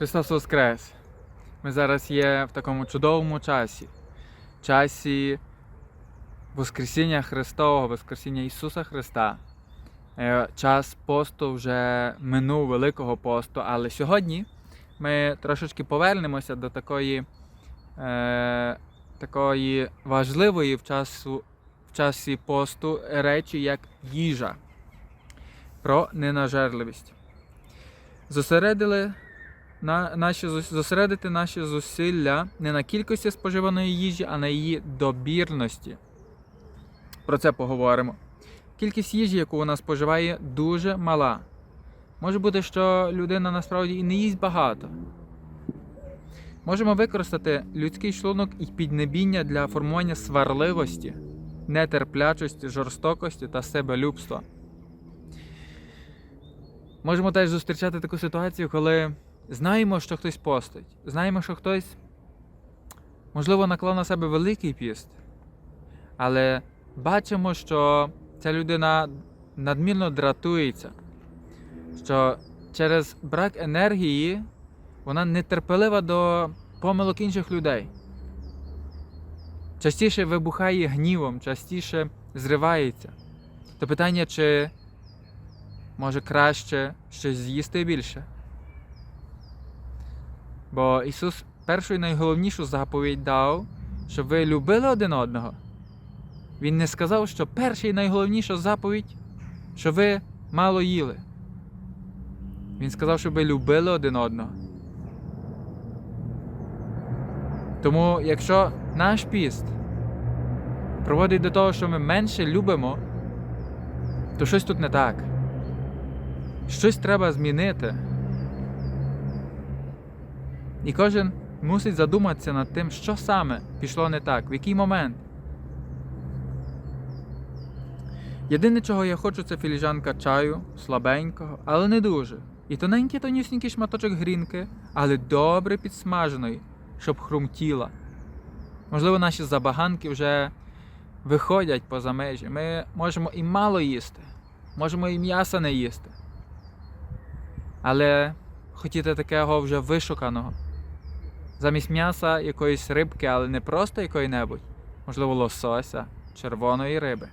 Христос Воскрес! Ми зараз є в такому чудовому часі. Часі Воскресіння Христового, Воскресіння Ісуса Христа. Е, Час посту вже минув Великого посту, але сьогодні ми трошечки повернемося до такої, е, такої важливої в, часу, в часі посту речі, як їжа. Про ненажерливість. Зосередили на наші зосередити наші зусилля не на кількості споживаної їжі, а на її добірності. Про це поговоримо. Кількість їжі, яку вона споживає, дуже мала. Може бути, що людина насправді і не їсть багато. Можемо використати людський шлунок і піднебіння для формування сварливості, нетерплячості, жорстокості та себелюбства. Можемо теж зустрічати таку ситуацію, коли знаємо, що хтось постить, знаємо, що хтось, можливо, наклав на себе великий піст, але бачимо, що ця людина надмірно дратується, що через брак енергії вона нетерпелива до помилок інших людей. Частіше вибухає гнівом, частіше зривається. То питання, чи може краще щось з'їсти більше. Бо Ісус першу і найголовнішу заповідь дав, щоб ви любили один одного. Він не сказав, що перша і найголовніша заповідь, що ви мало їли. Він сказав, щоб ви любили один одного. Тому, якщо наш піст проводить до того, що ми менше любимо, то щось тут не так. Щось треба змінити. І кожен мусить задуматися над тим, що саме пішло не так, в який момент. Єдине, чого я хочу, це філіжанка чаю, слабенького, але не дуже. І тоненький тонюсінький шматочок грінки, але добре підсмаженої, щоб хрумтіла. Можливо, наші забаганки вже виходять поза межі. Ми можемо і мало їсти, можемо і м'яса не їсти. Але хотіти такого вже вишуканого. Замість м'яса якоїсь рибки, але не просто якої-небудь, можливо, лосося, червоної риби.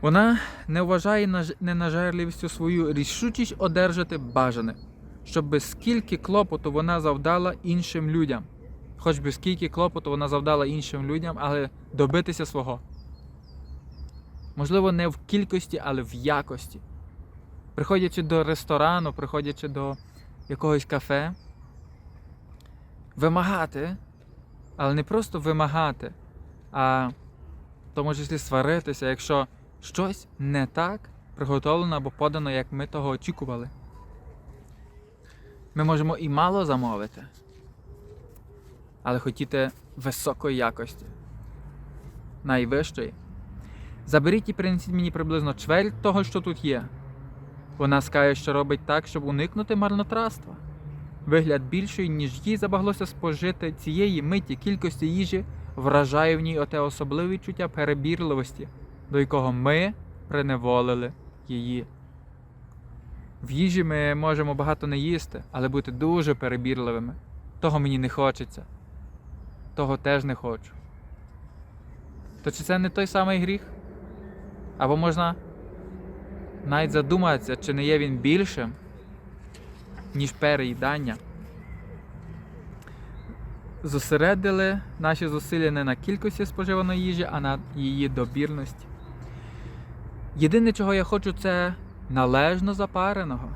Вона не вважає наж- ненажерливістю свою рішучість одержати бажане, щоб скільки клопоту вона завдала іншим людям. Хоч би скільки клопоту вона завдала іншим людям, але добитися свого. Можливо, не в кількості, але в якості. Приходячи до ресторану, приходячи до якогось кафе, вимагати, але не просто вимагати, а в тому числі сваритися, якщо щось не так приготовлено або подано, як ми того очікували. Ми можемо і мало замовити, але хотіти високої якості, найвищої. Заберіть і принесіть мені приблизно чверть того, що тут є. Вона скаже, що робить так, щоб уникнути марнотратства. Вигляд більший, ніж їй забаглося спожити цієї миті кількості їжі, вражає в ній оте особливе відчуття перебірливості, до якого ми приневолили її. В їжі ми можемо багато не їсти, але бути дуже перебірливими. Того мені не хочеться. Того теж не хочу. То чи це не той самий гріх? Або можна навіть задуматися, чи не є він більшим, ніж переїдання. Зосередили наші зусилля не на кількості споживаної їжі, а на її добірності. Єдине, чого я хочу, це належно запареного,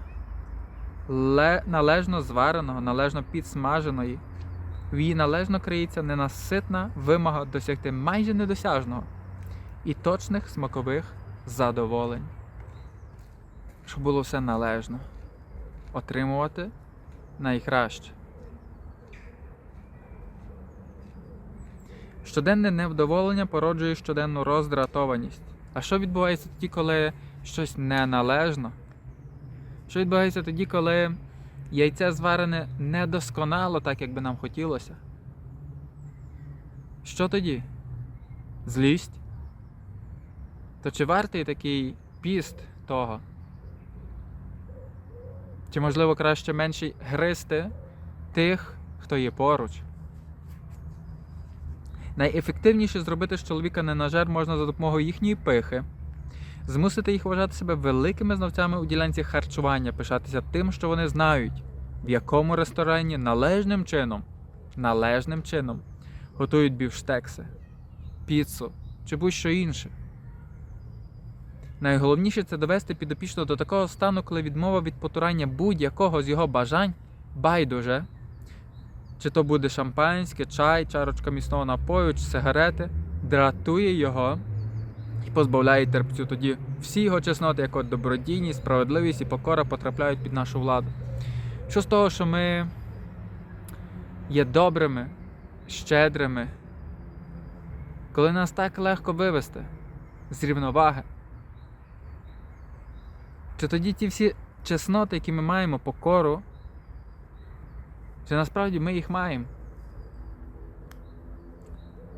ле- належно звареного, належно підсмаженої. В її належно криється ненаситна вимога досягти майже недосяжного і точних смакових задоволень. Щоб було все належно. Отримувати найкраще. Щоденне невдоволення породжує щоденну роздратованість. А що відбувається тоді, коли щось неналежно? Що відбувається тоді, коли яйце зварене недосконало, так як би нам хотілося? Що тоді? Злість? То чи вартий такий піст того? Чи, можливо, краще менше гризти тих, хто є поруч. Найефективніше зробити з чоловіка ненажер можна за допомогою їхньої пихи, змусити їх вважати себе великими знавцями у ділянці харчування, пишатися тим, що вони знають, в якому ресторані належним чином, належним чином готують бівштекси, піцу чи будь-що інше. Найголовніше це довести підопічного до такого стану, коли відмова від потурання будь-якого з його бажань байдуже. Чи то буде шампанське, чай, чарочка міцного напою, чи сигарети, дратує його і позбавляє терпцю. Тоді всі його чесноти, як от добродійність, справедливість і покора потрапляють під нашу владу. Що з того, що ми є добрими, щедрими, коли нас так легко вивести з рівноваги? Чи тоді ті всі чесноти, які ми маємо, покору, чи насправді ми їх маємо?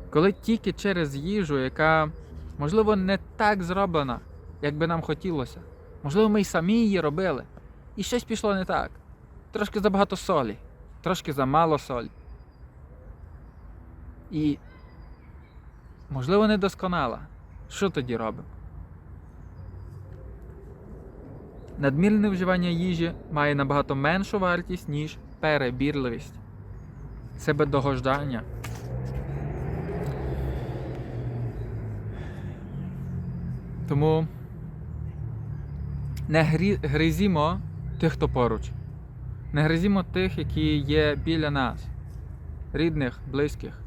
Коли тільки через їжу, яка, можливо, не так зроблена, як би нам хотілося. Можливо, ми й самі її робили. І щось пішло не так. Трошки забагато солі, трошки замало солі. І, можливо, недосконала. Що тоді робимо? Надмірне вживання їжі має набагато меншу вартість, ніж перебірливість, себедогождання. Тому не гризімо тих, хто поруч. Не гризімо тих, які є біля нас, рідних, близьких,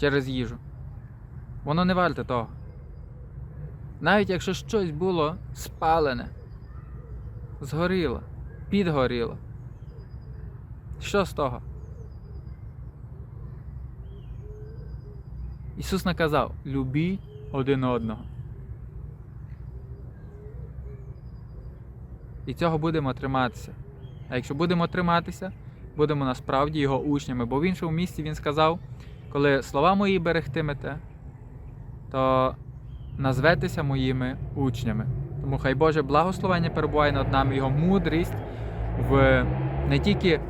через їжу. Воно не варте того. Навіть якщо щось було спалене, згоріло, підгоріло. Що з того? Ісус наказав: любіть один одного. І цього будемо триматися. А якщо будемо триматися, будемо насправді його учнями. Бо в іншому місці він сказав, коли слова мої берегтимете, то назветеся моїми учнями. Тому хай Боже благословення перебуває над нами, його мудрість в не тільки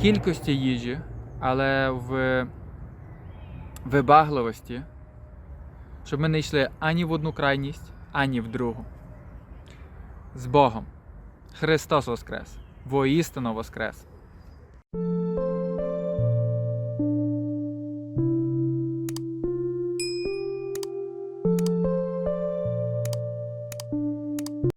кількості їжі, але в вибагливості, щоб ми не йшли ані в одну крайність, ані в другу. З Богом! Христос Воскрес! Воістину Воскрес!